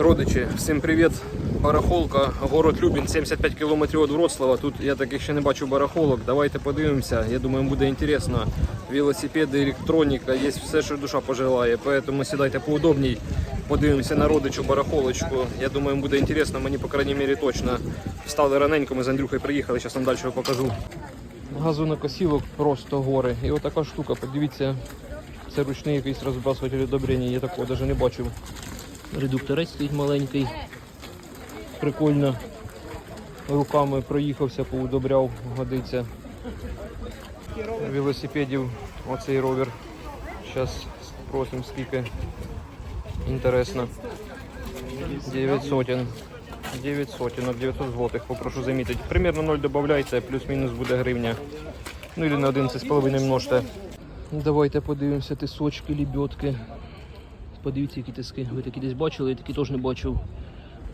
Родичі, всім привіт! Барахолка, город Любін, 75 кілометрів від Вроцлава. Тут я таких ще не бачу барахолок. Давайте подивимося. Я думаю, буде інтересно. Велосипеди, електроніка, є все, що душа пожелає. Поэтому сідайте поудобній. Подивимося на родичу барахолочку. Я думаю, буде інтересно, мені, по крайній мірі, точно. Встали раненько, ми з Андрюхою приїхали, зараз вам далі покажу. Газонокосілок просто гори. І отака штука, подивіться, це ручний якийсь розбрасуватель удобрення, я такого навіть не бачив. Редукторець стоїть маленький. Прикольно. Руками проїхався, поудобряв, годиться. Велосипедів оцей ровер. Зараз спросимо скільки. Інтересно. 9 сотень. 9 сотенок, 900 злотих, попрошу замітити. Примерно 0 додавайте, плюс-мінус буде гривня. Ну или на 11,5 множте. Давайте подивимося тисочки, лебедки. Подивіться, які тиски. Ви такі десь бачили, я такі теж не бачив.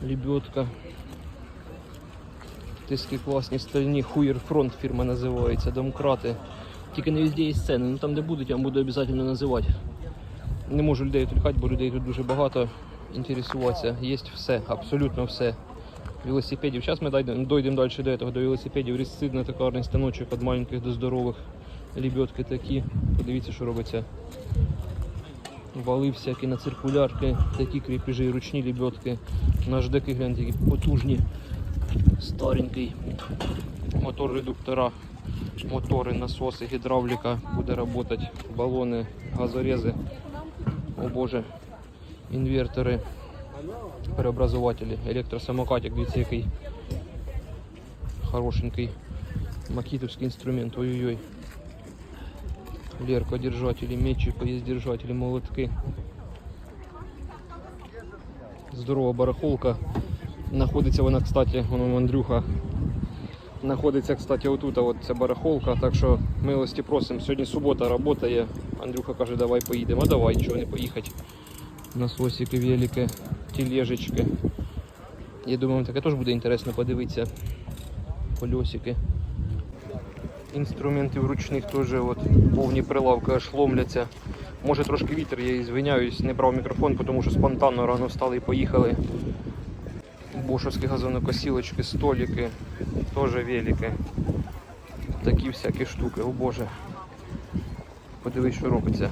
Лебедка. Тиски класні, стальні. Хуєр фронт фірма називається, домкрати. Тільки не везде є сцени. Ну там де будуть, я вам буду обов'язково називати. Не можу людей відволікати, бо людей тут дуже багато. Інтересуватися. Є все, абсолютно все. Велосипедів. Зараз ми дойдемо далі до цього, до велосипедів. Різцидно токарний станочок від маленьких до здорових. Лебедки такі. Подивіться, що робиться. Вали всякі на циркулярки, такі кріпежі, ручні лебедки. Наждеки, гляньте, які потужні. Старенький. Мотор редуктора, мотори, насоси, гідравліка буде працювати, балони, газорези. О Боже, інвертори, преобразователі, електросамокатик, дивіться який хорошенький макітовський інструмент, ой-ой-ой. Леркодержатели, мечи, поездержатели, молотки. Здорова барахолка. Находиться вона, кстати, воно Андрюха. Знаходиться, кстати, отут, от ця барахолка. Так що милості просимо. Сьогодні субота працює. Андрюха каже, давай поїдемо. А давай, чого не поїхати. Насосики, велики, тележечки. Я думаю, таке теж буде інтересно подивитися. Колесики. Інструментів ручних теж от, повні прилавки аж ломляться. Може трошки вітер, я звиняюсь, не брав мікрофон, тому що спонтанно рано встали і поїхали. Бошовські газонокосілочки, столики, теж велики. Такі всякі штуки, о боже. Подивись, що робиться.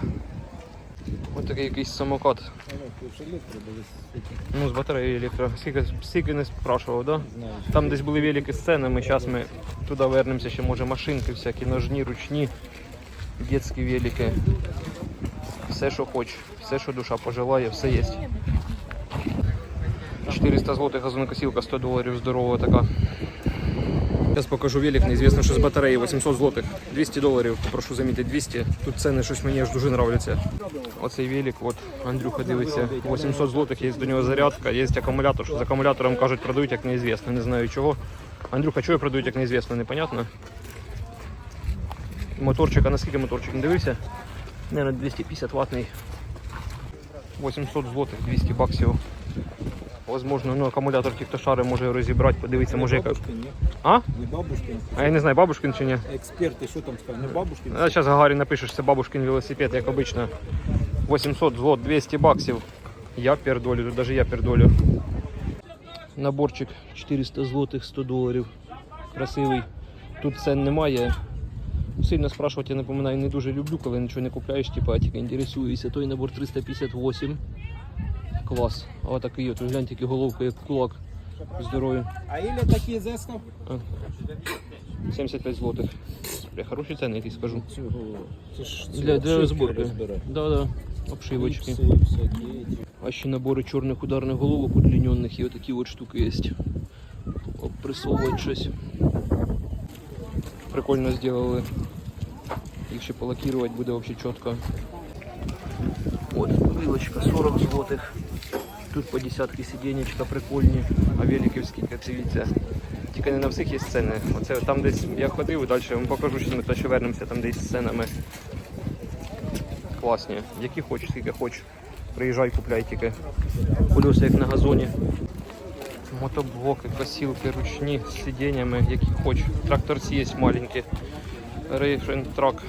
Ось такий якийсь самокат. Ну, з батареєю електро. Скільки, скільки не спрашував, да? Там десь були великі сцени, ми зараз ми туди вернемося, ще може машинки всякі, ножні, ручні, дитячі велики. Все, що хочеш, все, що душа пожелає, все є. 400 злотих газонокосілка, 100 доларів здорова така. Зараз покажу велик, неізвісно, що з батареї 800 злотих, 200 доларів, попрошу замітити 200. Тут ціни щось мені аж дуже нравляться. Оцей велик, от Андрюха дивиться, 800 злотих, є до нього зарядка, є акумулятор, що з акумулятором кажуть продають як неізвісно, не знаю чого. Андрюха, чого продають як неізвісно, непонятно. Моторчик, а наскільки моторчик не дивився? Наверное, 250 ваттний. 800 злотих, 200 баксів. Возможно, ну акумулятор ті, хто шари може розібрати, подивитися, може яка. Бабушкин, ні? А? Не бабушкин. А я не знаю, бабушкин чи ні. Експерти, що там сказали? Не бабушкин? А зараз Гагарі напишеш, це бабушкин велосипед, як обично. 800 злот, 200 баксів. Я пердолю, тут навіть я пердолю. Наборчик 400 злотих, 100 доларів. Красивий. Тут цен немає. Сильно спрашувати, я напоминаю, не дуже люблю, коли нічого не купляєш, типа, а тільки інтересуюся. Той набор 358. Клас. А такий от, гляньте, які головки, як кулак. Здорові. А или такі зескав? 75 злотих. Бля, хороші ціни, я тобі скажу. Цього, це ж Для, для обшивки Да, да. Обшивочки. А ще набори чорних ударних головок удлиненных і отакі от штуки є. Обпресовувати щось. Прикольно зробили. Їх ще полакірувати буде взагалі чітко. От, вилочка 40 злотих. Тут по десятки сиденечка прикольні, а великів скільки дивіться. Тільки не на всіх є сцени. Оце там десь я ходив, далі я вам покажу, що ми то ще вернемося там десь сценами. Класні. Які хочеш, скільки хочеш. Приїжджай, купляй тільки. Колеса як на газоні. Мотоблоки, косілки ручні з сидіннями, які хочеш. Тракторці є маленькі. Рейфен трак.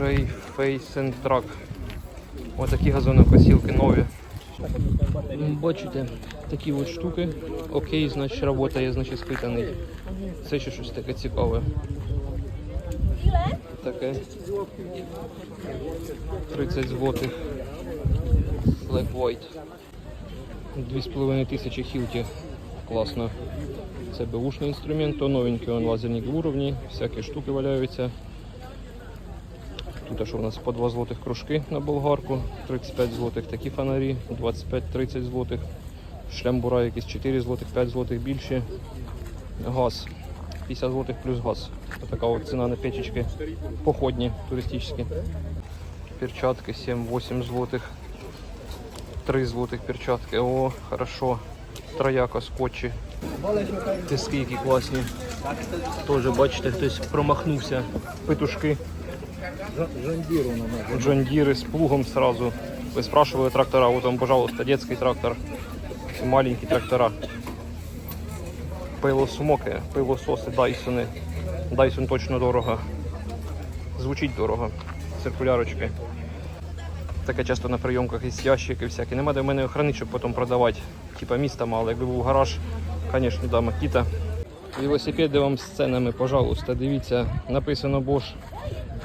Рейфейсен трак. Отакі газонокосілки нові. Бачите, такі от штуки. Окей, значить працює, значить спитаний. Це ще щось таке цікаве. Таке. 30 злотих. Black White. 2,5 тисячі хілті. Класно. Це беушний інструмент, то новенький он лазерні уровні, всякі штуки валяються. Тут а що у нас по 2 злотих кружки на болгарку, 35 злотих такі фонарі, 25-30 злотих. Шлем бура якийсь 4 злотих, 5 злотих більше. Газ 50 злотих плюс газ. Така от ціна на печечки походні, туристичні. Перчатки 7-8 злотих. 3 злотих перчатки. О, хорошо. Трояка скотчі. Тиски які класні. Теж бачите, хтось промахнувся. Петушки. Жандіру на мене. Джон Диры с плугом сразу. Вы спрашивали трактора, вот он, пожалуйста, детский трактор. И маленький трактора. Пилосмоки, пилососи, Дайсони. Дайсон точно дорого. Звучить дорого. Циркулярочки. Таке часто на прийомках із ящики всякі. Нема де в мене хранити, щоб потім продавати. Типа міста мало. Якби був гараж, звісно, да, Макіта. Велосипеди вам з ценами, пожалуйста, дивіться. Написано Bosch.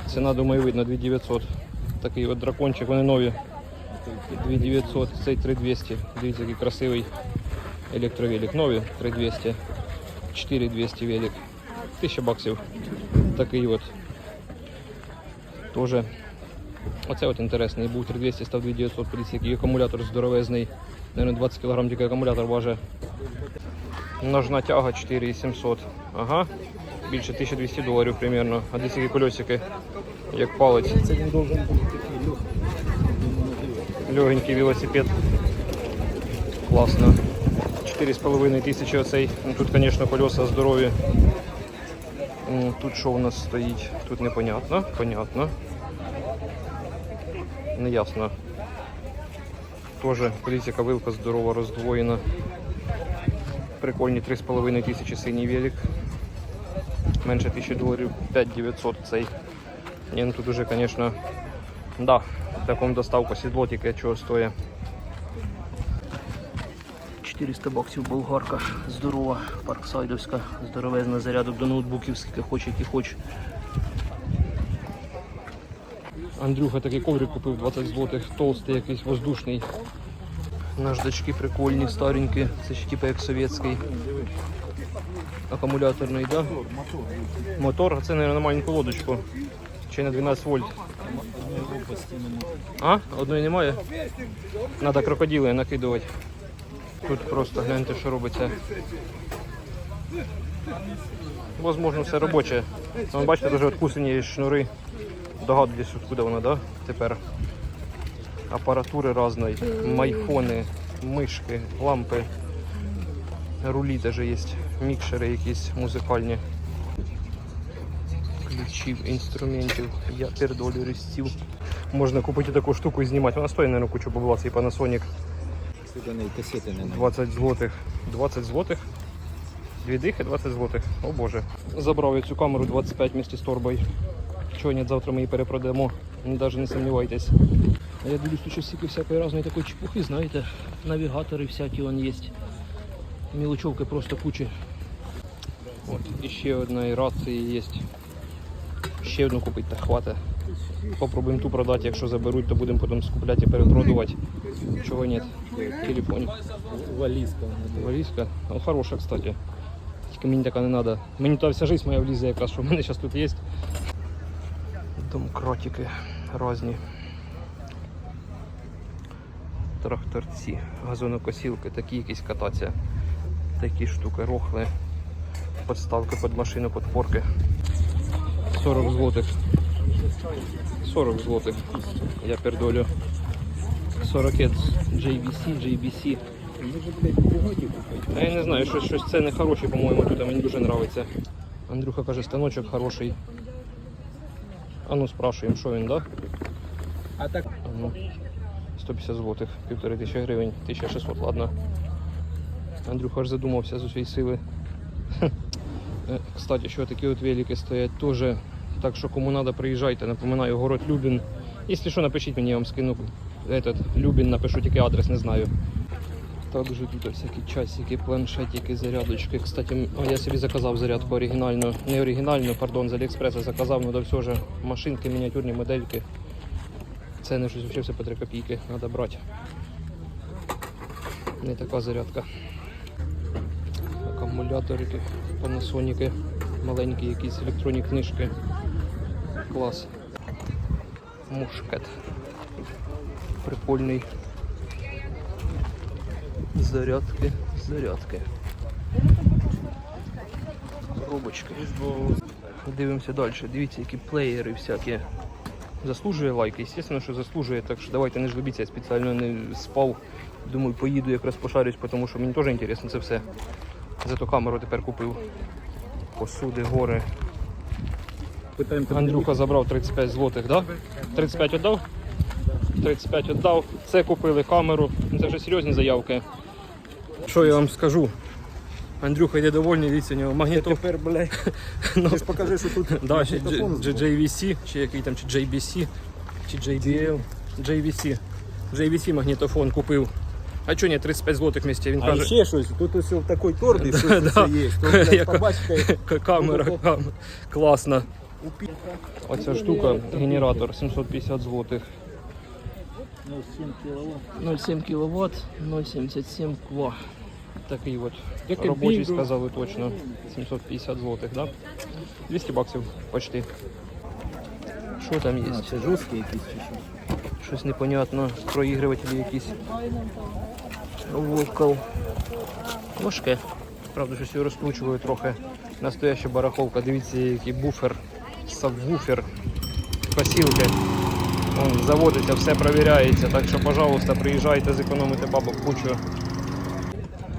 Ціна, думаю, видно 2900. Такий от дракончик, вони нові. 2900, цей 3200. Дивіться, який красивий електровелик. Нові 3200. 4200 велик. 1000 баксів. Такий от. Тоже. Оце от інтересний. Був 3200, став 2900. Подивіться, який акумулятор здоровезний. Наверное, 20 кг тільки акумулятор важить. Ножна тяга 4700. Ага. Більше 1200 доларів примерно. А десь які колесики, як палець. Це він должен бути такий легкий. Легенький велосипед. Класно. 4,5 тисячі оцей. Ну, тут, звісно, колеса здорові. Тут що у нас стоїть? Тут непонятно. Понятно. Неясно. Тоже, подивіться, вилка здорова, роздвоєна. Прикольні 3,5 тисячі синій велик. Менше 1000 доларів, 5900 цей. Ні, ну тут уже, звісно, да, в такому доставку сідло тільки чого стоїть. 400 баксів болгарка, здорова, парксайдовська, здоровезна зарядок до ноутбуків, скільки хоче, які хоче. Андрюха такий коврик купив 20 злотих, толстий якийсь воздушний. Наждачки прикольні, старенькі, це ще типу як совєтський. Акумуляторний, да? Мотор, а це, мабуть, на маленьку лодочку. Чи на 12 вольт. А? Одної немає? Треба крокодили накидувати. Тут просто гляньте, що робиться. Возможно, все робоче. Вон, бачите, дуже відкусані шнури. Догадуєтесь, откуда вона, да? Тепер. Апаратури різної, майфони, мишки, лампи, рулі теж є, мікшери якісь музикальні. Ключів, інструментів, я пердолю різців. Можна купити таку штуку і знімати. Вона стоїть, мабуть, кучу бабла, цей Panasonic. Сюди не касети не надо. 20 злотих. 20 злотих? Дві дихи, 20 злотих. О боже. Забрав я цю камеру 25 місті з торбою. Чого ні, завтра ми її перепродамо. Навіть не сумнівайтесь. А я дивлюсь, тут стільки всякої різної такої чепухи, знаєте. Навігатори всякі вон є. Мілочовки просто кучі. От, і ще одна і рації є. Ще одну купити так хватить. Попробуємо ту продати, якщо заберуть, то будемо потім скупляти і перепродувати. Чого ні? Телефон. Валізка. Валізка. Ну, хороша, кстати. Тільки мені така не треба. Мені та вся життя моя влізе якраз, що в мене зараз тут є. Домкратики різні. Тракторці, газонокосілки, такі якісь кататься. Такі штуки, рохли, подставки під машину, подпорки. 40 злотих. 40 злотих. Я пердолю. 40 JVC, JVC. Може, блядь, Бугаті купити. А я не знаю, щось, щось це не хороше, по-моєму, тут а мені дуже подобається. Андрюха каже, станочок хороший. А ну спрашуємо, що він, да? А так, 150 злотих, півтори тисячі гривень, 1600, ладно. Андрюха аж задумався з усієї сили. Е, Кстати, що такі от велики стоять теж. Так що кому треба, приїжджайте, напоминаю, город Любін. Якщо що, напишіть мені, я вам скину этот, Любін напишу, тільки адрес не знаю. Також тут всякі часики, планшетики, зарядочки. Кстати, я собі заказав зарядку оригінальну. Не оригінальну, пардон, з Аліекспреса заказав, ну да все ж машинки, мініатюрні модельки. Це не щось все по 3 копійки, треба брати. Не така зарядка. Акумуляторики, панасоніки, маленькі якісь електронні книжки. Клас. Мушкет. Прикольний. Зарядки, зарядки. Коробочки. Дивимося далі. Дивіться, які плеєри всякі. Заслужує лайки, звісно, що заслужує, так що давайте не жлобіться, я спеціально не спав. Думаю, поїду якраз пошарюсь, тому що мені теж інтересно це все. Зато камеру тепер купив. Посуди, гори. Андрюха забрав 35 злотих, да? 35 віддав? 35 віддав. Це купили камеру. Це вже серйозні заявки. Що я вам скажу? Андрюха йде довольний, дивіться, у нього магнітофон. Тепер, блядь. Ну, покажи, що тут Да, ще магнітофон JVC, чи який там, чи JBC, чи JBL, JVC. JVC магнітофон купив. А чого ні, 35 злотих місті. Він А каже, ще щось, тут ось такий твердий, що Да. це є. То, блядь, Яка- побачите, «К- камера, кам... класна. упі- Оця штука, генератор 750 злотих. Ну, 7 0,7 кВт, 0,77 кВт. Такий от робочий сказали точно. 750 злотих, да? 200 баксів почти. Що там є? А, це жорсткі якісь чи що? Щось непонятно. Проігрувателі якісь. Вокал. Важке. Правда, щось його розкручую трохи. Настояща барахолка. Дивіться, який буфер, сабвуфер, косілки. Вон, заводиться, все перевіряється. Так що, пожалуйста, приїжджайте, зекономите бабок кучу.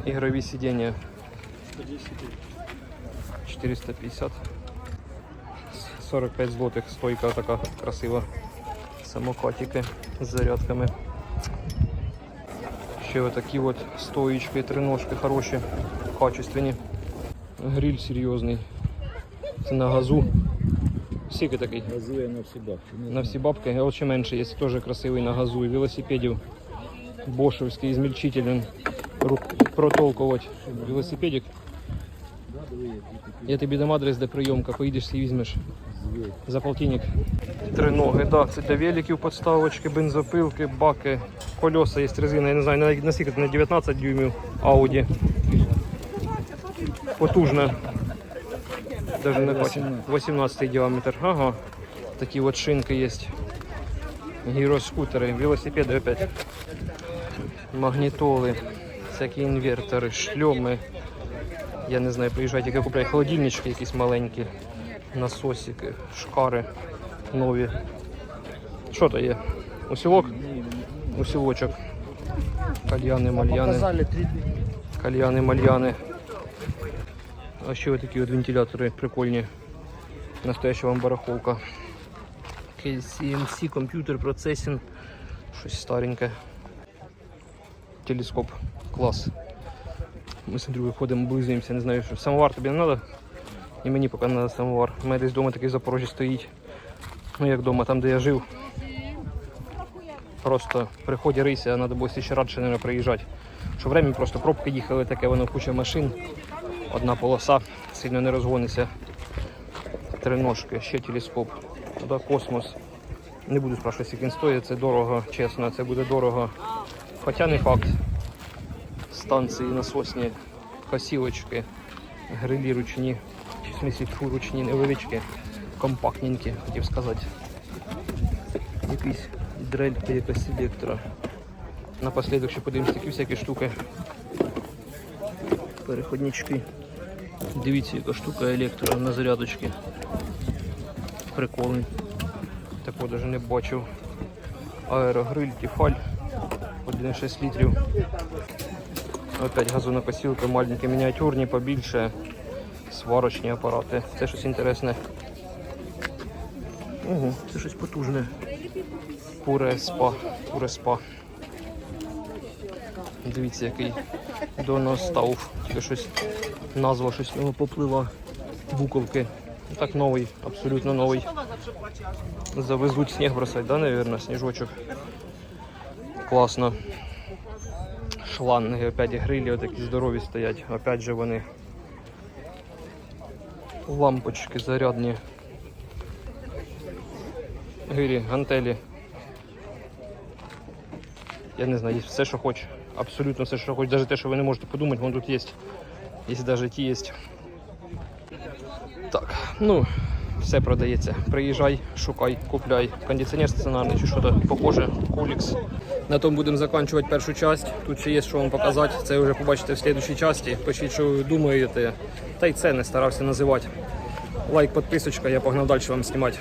Ігрові сидіння. 450. 45 злотих стойка така красива. Самокатики з зарядками. Ще отакі от стоїчки, триножки хороші, качественні. Гриль серйозний. Це на газу. Скільки такий? Газує на всі бабки. На всі бабки, а от ще менше є, теж красивий на газу. І велосипедів. Бошевський, ізмельчитель. Рук протолкувати. Велосипедик. Я тобі дам адрес, де прийомка, поїдеш і візьмеш. За полтинник. Три ноги, да, це для великів подставочки, бензопилки, баки, колеса є резина, я не знаю, на- наскільки на 19 дюймів Audi. Потужна. Даже не бачу. 18 діаметр. Ага. Такі от шинки є. Гіроскутери, велосипеди опять. Магнітоли, всякі інвертори, шльоми. Я не знаю, приїжджають, які купляють холодильнички якісь маленькі насосики, шкари нові. Що то є? Усілок? Усілочок. Кальяни, мальяни, кальяни, мальяни. А ще такі от вентилятори прикольні. Настояща вам барахолка. CNC, комп'ютер, процесінг. Щось стареньке. Телескоп. Клас. Ми з Андрюєю ходимо, близуємося, не знаю, що. Самовар тобі не треба? І мені поки не треба самовар. У мене десь вдома такий в Запорожжі стоїть. Ну як вдома, там де я жив. Просто при ході а треба було ще радше не приїжджати. Що время просто пробки їхали, таке воно куча машин. Одна полоса, сильно не розгониться. Три ножки, ще телескоп. Да, космос. Не буду спрашувати, скільки він стоїть, це дорого, чесно, це буде дорого. Хоча не факт. Станції насосні, косілочки, грилі ручні, в смислі тьфу, ручні, невеличкі, компактненькі, хотів сказати. Якийсь дрелька, якась селектора. Напослідок ще подивимось такі всякі штуки. Переходнички. Дивіться, яка штука електро на зарядочки. Прикольний. Такого навіть не бачив. Аерогриль, тіфаль. 1,6 літрів. Опять газонокосілки маленькі, мініатюрні, побільше. Сварочні апарати. Це щось інтересне. Ого, це щось потужне. Пуре спа. Пуре спа. Дивіться, який доностав. Тільки щось назва щось в нього поплила. Буковки. Так новий, абсолютно новий. Завезуть сніг бросать, да, наверное, сніжочок. класно. Шланги, опять грилі, отакі здорові стоять. Опять же вони. Лампочки зарядні. Гирі, гантелі. Я не знаю, є все, що хоч. Абсолютно все, що хоч. Навіть те, що ви не можете подумати, воно тут є. Якщо навіть ті є. Так, ну, все продається. Приїжджай, шукай, купляй. Кондиціонер стаціонарний чи що то похоже, кулікс. На тому будемо закінчувати першу часть. Тут ще є що вам показати. Це вже побачите в слідчій часті. Пишіть, що ви думаєте. Та й це не старався називати. Лайк, підписочка, я погнав далі вам знімати.